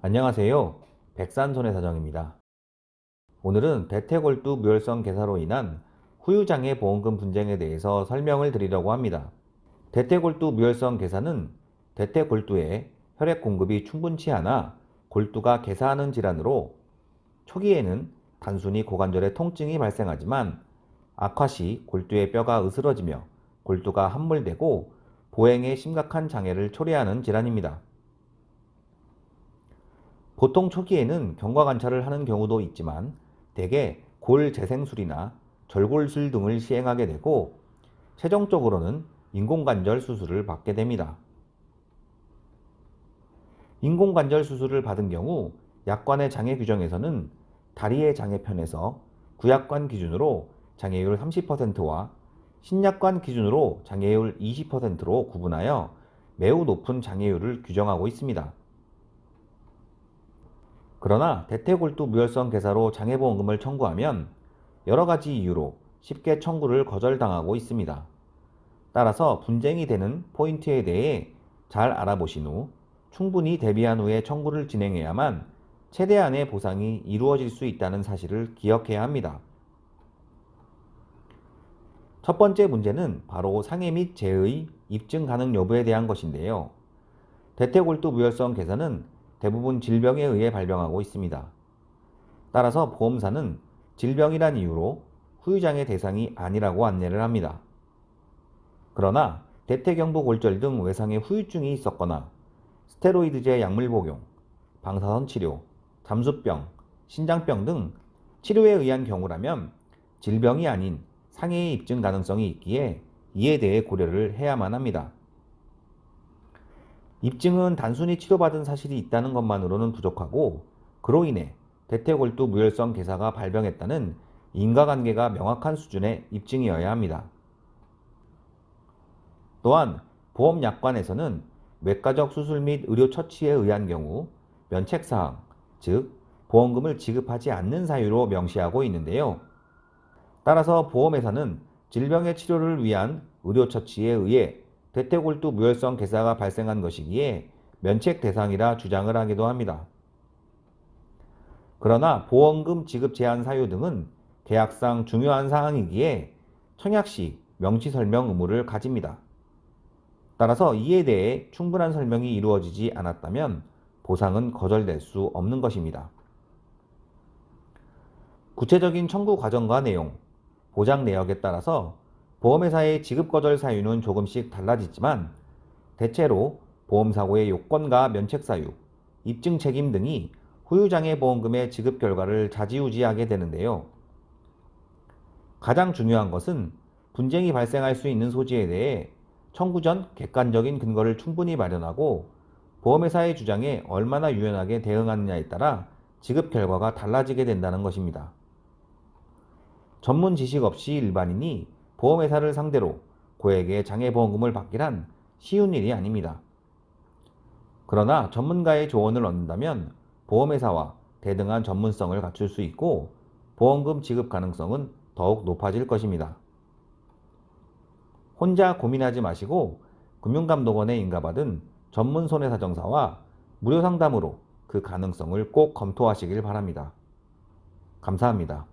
안녕하세요. 백산손해 사정입니다. 오늘은 대퇴골두 무혈성 개사로 인한 후유장애 보험금 분쟁에 대해서 설명을 드리려고 합니다. 대퇴골두 무혈성 개사는 대퇴골두에 혈액 공급이 충분치 않아 골두가 개사하는 질환으로 초기에는 단순히 고관절의 통증이 발생하지만 악화 시 골두의 뼈가 으스러지며 골두가 함몰되고 보행에 심각한 장애를 초래하는 질환입니다. 보통 초기에는 경과 관찰을 하는 경우도 있지만 대개 골 재생술이나 절골술 등을 시행하게 되고 최종적으로는 인공관절 수술을 받게 됩니다. 인공관절 수술을 받은 경우 약관의 장애 규정에서는 다리의 장애편에서 구약관 기준으로 장애율 30%와 신약관 기준으로 장애율 20%로 구분하여 매우 높은 장애율을 규정하고 있습니다. 그러나 대퇴골두 무혈성 개사로 장애보험금을 청구하면 여러 가지 이유로 쉽게 청구를 거절당하고 있습니다. 따라서 분쟁이 되는 포인트에 대해 잘 알아보신 후 충분히 대비한 후에 청구를 진행해야만 최대한의 보상이 이루어질 수 있다는 사실을 기억해야 합니다. 첫 번째 문제는 바로 상해 및 재의 입증 가능 여부에 대한 것인데요. 대퇴골두 무혈성 개사는 대부분 질병에 의해 발병하고 있습니다. 따라서 보험사는 질병이란 이유로 후유장애 대상이 아니라고 안내를 합니다. 그러나 대퇴경부 골절 등 외상의 후유증이 있었거나 스테로이드제 약물 복용, 방사선 치료, 잠수병, 신장병 등 치료에 의한 경우라면 질병이 아닌 상해의 입증 가능성이 있기에 이에 대해 고려를 해야만 합니다. 입증은 단순히 치료받은 사실이 있다는 것만으로는 부족하고 그로 인해 대퇴골두 무혈성 개사가 발병했다는 인과관계가 명확한 수준의 입증이어야 합니다. 또한 보험약관에서는 외과적 수술 및 의료 처치에 의한 경우 면책사항, 즉 보험금을 지급하지 않는 사유로 명시하고 있는데요. 따라서 보험회사는 질병의 치료를 위한 의료 처치에 의해 대퇴골두 무혈성 개사가 발생한 것이기에 면책 대상이라 주장을 하기도 합니다. 그러나 보험금 지급 제한 사유 등은 계약상 중요한 사항이기에 청약 시 명시 설명 의무를 가집니다. 따라서 이에 대해 충분한 설명이 이루어지지 않았다면 보상은 거절될 수 없는 것입니다. 구체적인 청구 과정과 내용, 보장 내역에 따라서 보험회사의 지급 거절 사유는 조금씩 달라지지만 대체로 보험사고의 요건과 면책 사유, 입증 책임 등이 후유장애 보험금의 지급 결과를 좌지우지하게 되는데요. 가장 중요한 것은 분쟁이 발생할 수 있는 소지에 대해 청구 전 객관적인 근거를 충분히 마련하고 보험회사의 주장에 얼마나 유연하게 대응하느냐에 따라 지급 결과가 달라지게 된다는 것입니다. 전문 지식 없이 일반인이 보험회사를 상대로 고액의 장애보험금을 받기란 쉬운 일이 아닙니다. 그러나 전문가의 조언을 얻는다면 보험회사와 대등한 전문성을 갖출 수 있고 보험금 지급 가능성은 더욱 높아질 것입니다. 혼자 고민하지 마시고 금융감독원에 인가받은 전문 손해사정사와 무료 상담으로 그 가능성을 꼭 검토하시길 바랍니다. 감사합니다.